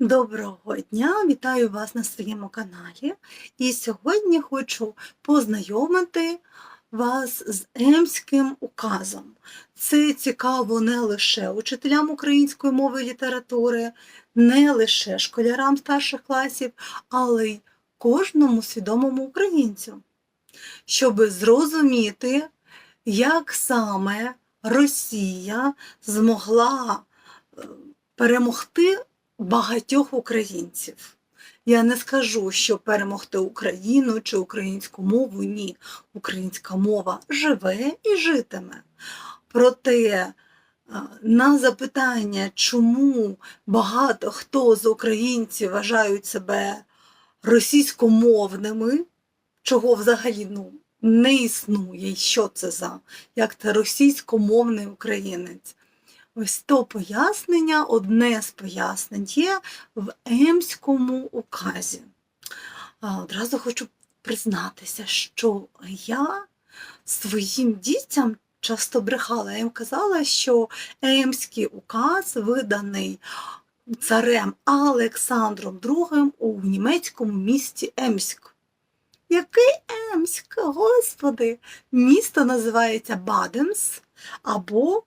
Доброго дня, вітаю вас на своєму каналі. І сьогодні хочу познайомити вас з Емським указом. Це цікаво не лише учителям української мови і літератури, не лише школярам старших класів, але й кожному свідомому українцю, щоб зрозуміти, як саме Росія змогла е, перемогти багатьох українців. Я не скажу, що перемогти Україну чи українську мову ні. Українська мова живе і житиме. Проте е, на запитання, чому багато хто з українців вважають себе російськомовними, чого взагалі ну, не існує, що це за, як це російськомовний українець. Ось то пояснення, одне з пояснень є в Емському указі. Одразу хочу признатися, що я своїм дітям часто брехала. Я їм казала, що Емський указ виданий царем Олександром II у німецькому місті Емськ. Який Емськ, господи! Місто називається Баденс або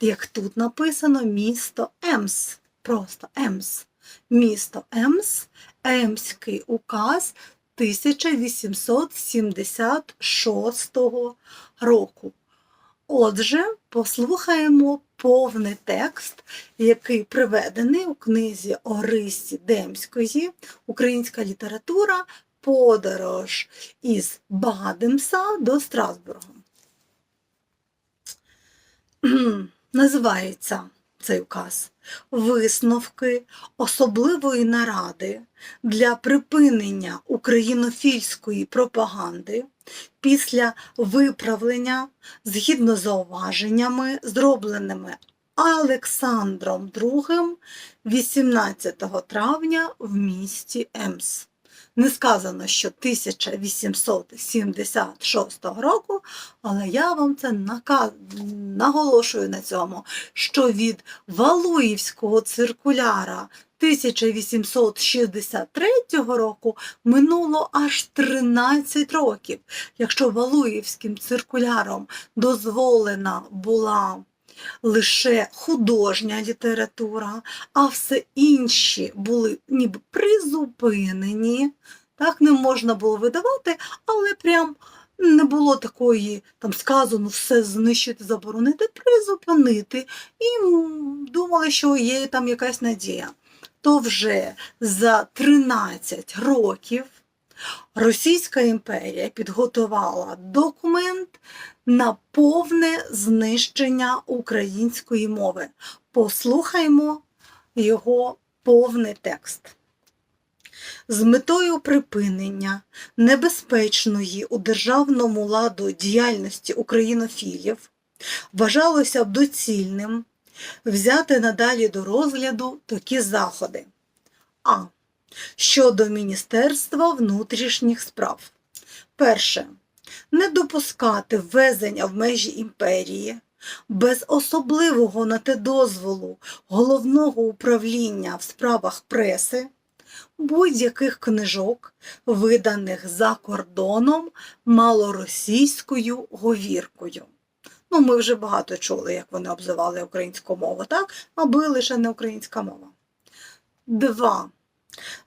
як тут написано, місто Емс. Просто Емс. Місто Емс, Емський указ 1876 року. Отже, послухаємо повний текст, який приведений у книзі Орисі Демської, Українська література, подорож із Бадемса до Страсбурга називається цей указ висновки особливої наради для припинення українофільської пропаганди після виправлення згідно з зауваженнями, зробленими Олександром II 18 травня в місті Емс. Не сказано, що 1876 року, але я вам це наголошую на цьому, що від Валуївського циркуляра 1863 року минуло аж 13 років. Якщо Валуївським циркуляром дозволена була лише художня література, а все інші були ніби призупинені. Так не можна було видавати, але прям не було такої, там сказано все знищити, заборонити, призупинити. І думали, що є там якась надія. То вже за 13 років Російська імперія підготувала документ на повне знищення української мови. Послухаймо його повний текст. З метою припинення небезпечної у державному ладу діяльності українофілів вважалося б доцільним взяти надалі до розгляду такі заходи. А. Щодо Міністерства внутрішніх справ. Перше не допускати ввезення в межі імперії без особливого на те дозволу головного управління в справах преси, будь-яких книжок, виданих за кордоном малоросійською говіркою. Ну, ми вже багато чули, як вони обзивали українську мову, так? аби лише не українська мова. Два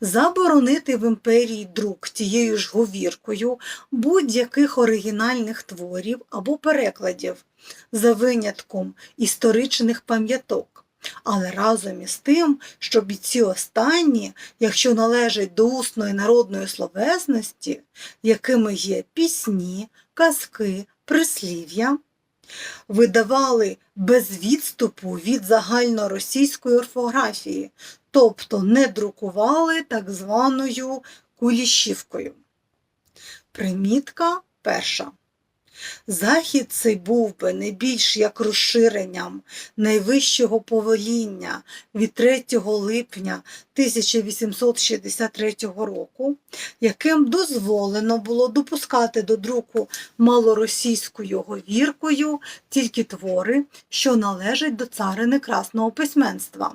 заборонити в імперії друк тією ж говіркою будь-яких оригінальних творів або перекладів за винятком історичних пам'яток. Але разом із тим, щоб і ці останні, якщо належать до усної народної словесності, якими є пісні, казки, прислів'я, видавали без відступу від загальноросійської орфографії, тобто не друкували так званою кулішівкою. Примітка перша. Захід цей був би не більш як розширенням найвищого повеління від 3 липня 1863 року, яким дозволено було допускати до друку малоросійською говіркою тільки твори, що належать до царини красного письменства,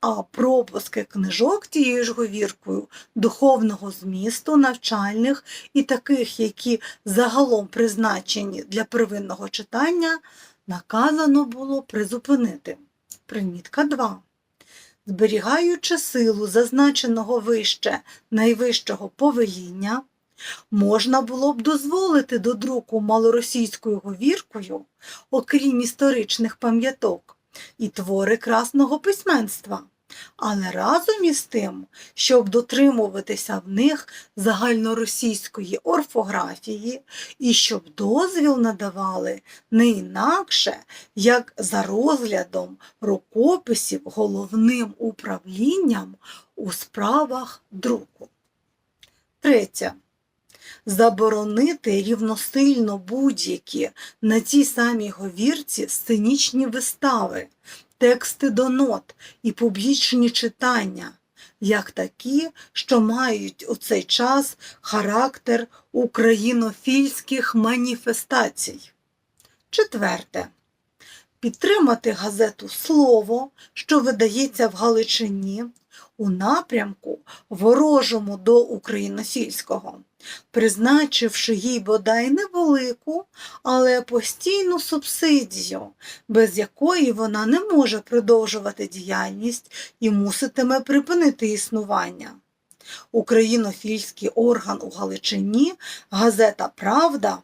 а пропуски книжок тією ж говіркою духовного змісту, навчальних і таких, які загалом призначені для первинного читання, наказано було призупинити. Примітка 2. Зберігаючи силу зазначеного вище найвищого повеління, можна було б дозволити до друку малоросійською говіркою, окрім історичних пам'яток, і твори красного письменства. Але разом із тим, щоб дотримуватися в них загальноросійської орфографії і щоб дозвіл надавали не інакше, як за розглядом рукописів головним управлінням у справах друку. Третє. Заборонити рівносильно будь-які на цій самій говірці сценічні вистави, тексти до нот і публічні читання, як такі, що мають у цей час характер українофільських маніфестацій. Четверте. Підтримати газету Слово, що видається в Галичині, у напрямку ворожому до українофільського, призначивши їй бодай невелику, але постійну субсидію, без якої вона не може продовжувати діяльність і муситиме припинити існування. Українофільський орган у Галичині, газета Правда,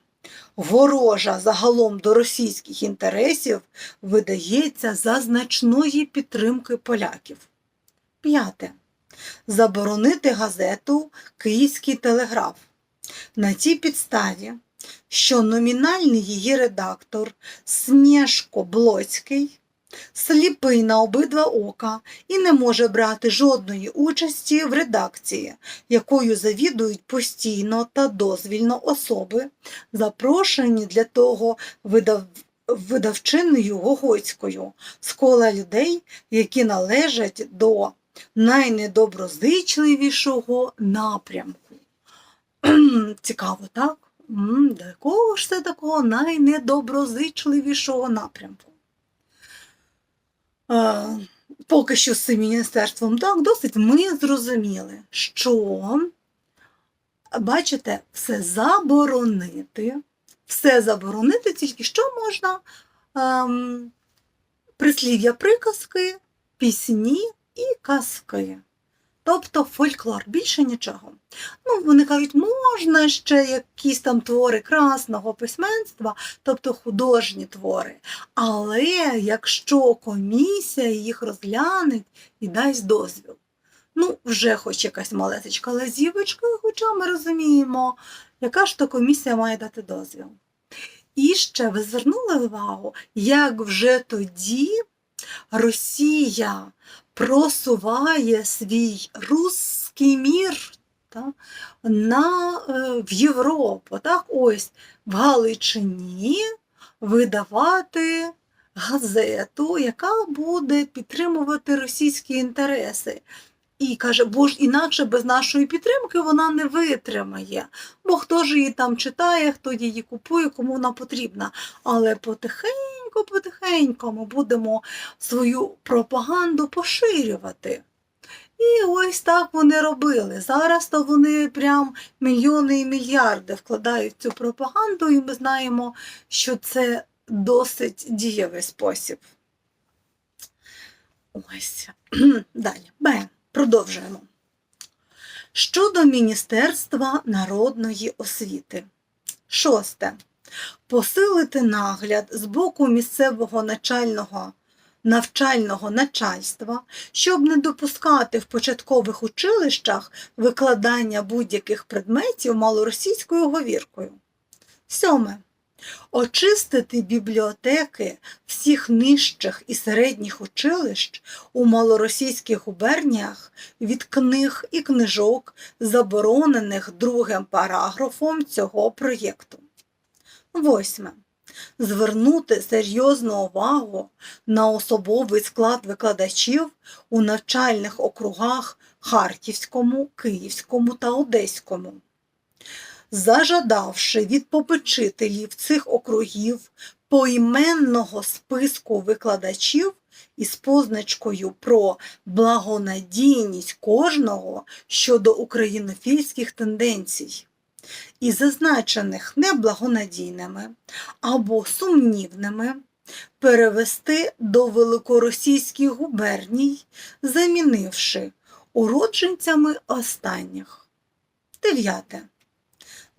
ворожа загалом до російських інтересів, видається за значної підтримки поляків. П'яте. Заборонити газету Київський телеграф. На цій підставі, що номінальний її редактор Снєшко Блоцький сліпий на обидва ока і не може брати жодної участі в редакції, якою завідують постійно та дозвільно особи, запрошені для того видав... видавчиною Гогоцькою з кола людей, які належать до найнедоброзичливішого напрямку. Цікаво, так? До якого ж це такого найнедоброзичливішого напрямку? Е, Поки що з цим міністерством так, досить ми зрозуміли, що, бачите, все заборонити, все заборонити, тільки що можна ем, прислів'я приказки, пісні і казки. Тобто фольклор, більше нічого. Ну, вони кажуть, можна ще якісь там твори красного письменства, тобто художні твори. Але якщо комісія їх розгляне і дасть дозвіл, ну, вже хоч якась малесечка лазівочка, хоча ми розуміємо, яка ж то комісія має дати дозвіл. І ще ви звернули увагу, як вже тоді Росія просуває свій русський мір та, на, е, в Європу. Так, ось в Галичині видавати газету, яка буде підтримувати російські інтереси. І каже, бо ж інакше без нашої підтримки вона не витримає. Бо хто ж її там читає, хто її купує, кому вона потрібна. Але потихеньку, потихеньку ми будемо свою пропаганду поширювати. І ось так вони робили. Зараз то вони прям мільйони і мільярди вкладають цю пропаганду, і ми знаємо, що це досить дієвий спосіб. Ось. Далі. Б. Продовжуємо. Щодо Міністерства народної освіти. Шосте. Посилити нагляд з боку місцевого начального навчального начальства, щоб не допускати в початкових училищах викладання будь-яких предметів малоросійською говіркою. Сьоме. Очистити бібліотеки всіх нижчих і середніх училищ у малоросійських губерніях від книг і книжок, заборонених другим параграфом цього проєкту. Восьме. Звернути серйозну увагу на особовий склад викладачів у навчальних округах Харківському, Київському та Одеському. Зажадавши від попечителів цих округів поіменного списку викладачів із позначкою про благонадійність кожного щодо українофільських тенденцій, і зазначених неблагонадійними або сумнівними, перевести до великоросійських губерній, замінивши уродженцями останніх. Дев'яте.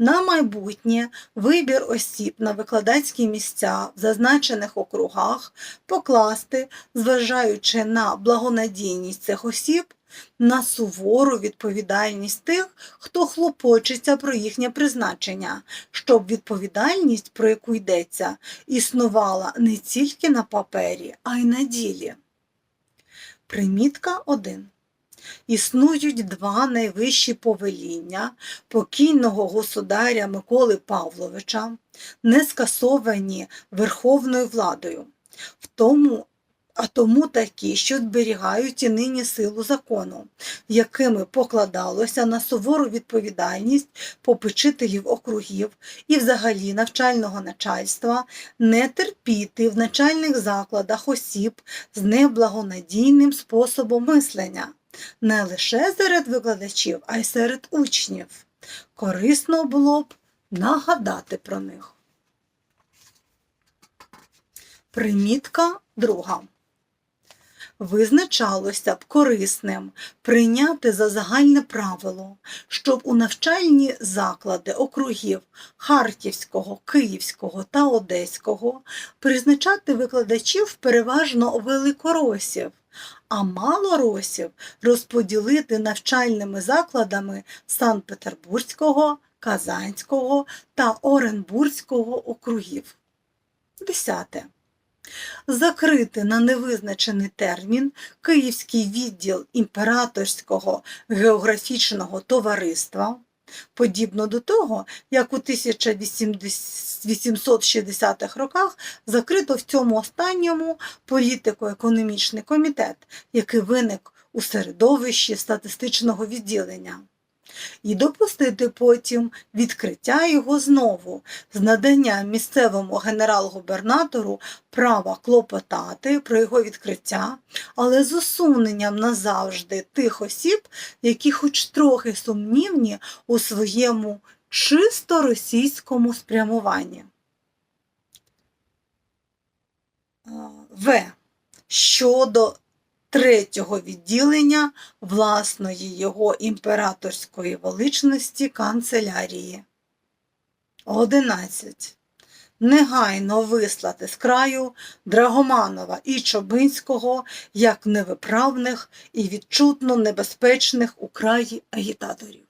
На майбутнє вибір осіб на викладацькі місця в зазначених округах покласти, зважаючи на благонадійність цих осіб, на сувору відповідальність тих, хто хлопочеться про їхнє призначення, щоб відповідальність, про яку йдеться, існувала не тільки на папері, а й на ділі. Примітка 1. Існують два найвищі повеління покійного государя Миколи Павловича, не скасовані Верховною владою, в тому, а тому такі, що зберігають і нині силу закону, якими покладалося на сувору відповідальність попечителів округів і взагалі навчального начальства не терпіти в начальних закладах осіб з неблагонадійним способом мислення не лише серед викладачів, а й серед учнів. Корисно було б нагадати про них. Примітка друга. Визначалося б корисним прийняти за загальне правило, щоб у навчальні заклади округів Харківського, Київського та Одеського призначати викладачів переважно великоросів, а малоросів розподілити навчальними закладами Санкт-Петербурзького, Казанського та Оренбурзького округів. Десяте. Закрити на невизначений термін Київський відділ імператорського географічного товариства, подібно до того, як у 1860-х роках закрито в цьому останньому політико-економічний комітет, який виник у середовищі статистичного відділення. І допустити потім відкриття його знову з наданням місцевому генерал-губернатору права клопотати про його відкриття, але з усуненням назавжди тих осіб, які хоч трохи сумнівні у своєму чисто російському спрямуванні. В. Щодо третього відділення власної його імператорської величності канцелярії. 11. Негайно вислати з краю Драгоманова і Чобинського як невиправних і відчутно небезпечних у краї агітаторів.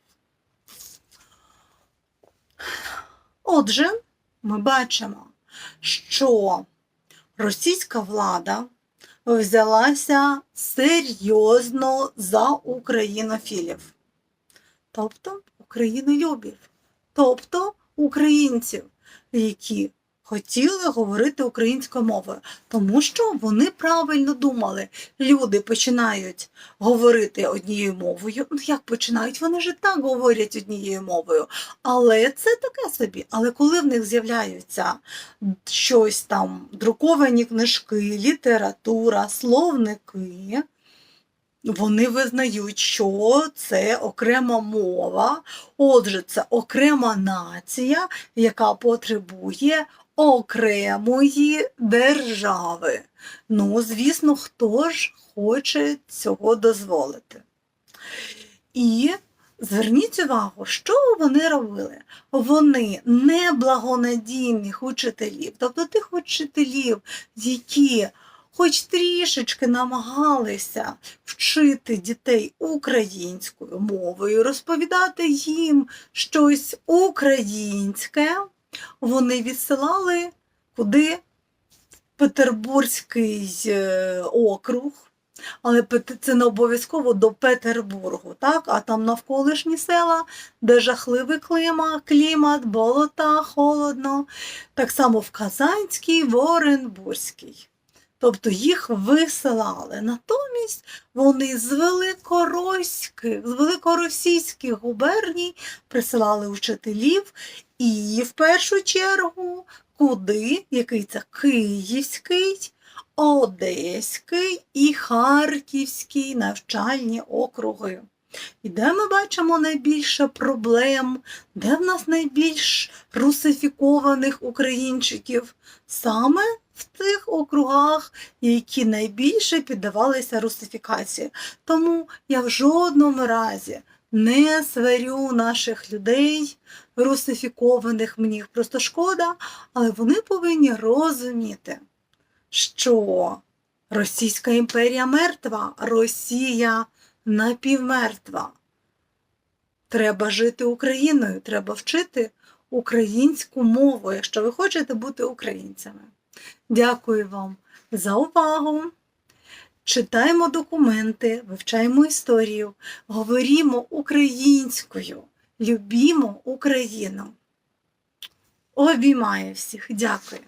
Отже, ми бачимо, що російська влада взялася серйозно за українофілів, тобто українолюбів, тобто українців, які хотіли говорити українською мовою, тому що вони правильно думали. Люди починають говорити однією мовою. Ну як починають? Вони ж так говорять однією мовою. Але це таке собі. Але коли в них з'являються щось там, друковані книжки, література, словники. Вони визнають, що це окрема мова, отже, це окрема нація, яка потребує окремої держави. Ну, звісно, хто ж хоче цього дозволити. І зверніть увагу, що вони робили? Вони неблагонадійних учителів, тобто тих учителів, які хоч трішечки намагалися вчити дітей українською мовою, розповідати їм щось українське, вони відсилали куди Петербурзький е, округ, Але це не обов'язково до Петербургу, так? а там навколишні села, де жахливий клімат, клімат, болота, холодно. Так само в Казанській, в Оренбурзькій. Тобто їх висилали. Натомість вони з великоросійських, з великоросійських губерній присилали учителів і в першу чергу куди, який це Київський, Одеський і Харківський навчальні округи. І де ми бачимо найбільше проблем, де в нас найбільш русифікованих українчиків? Саме в тих округах, які найбільше піддавалися русифікації. Тому я в жодному разі не сварю наших людей, русифікованих, мені просто шкода, але вони повинні розуміти, що Російська імперія мертва, Росія напівмертва. Треба жити Україною, треба вчити українську мову, якщо ви хочете бути українцями. Дякую вам за увагу. Читаємо документи, вивчаємо історію, говоримо українською, любімо Україну. Обіймаю всіх. Дякую.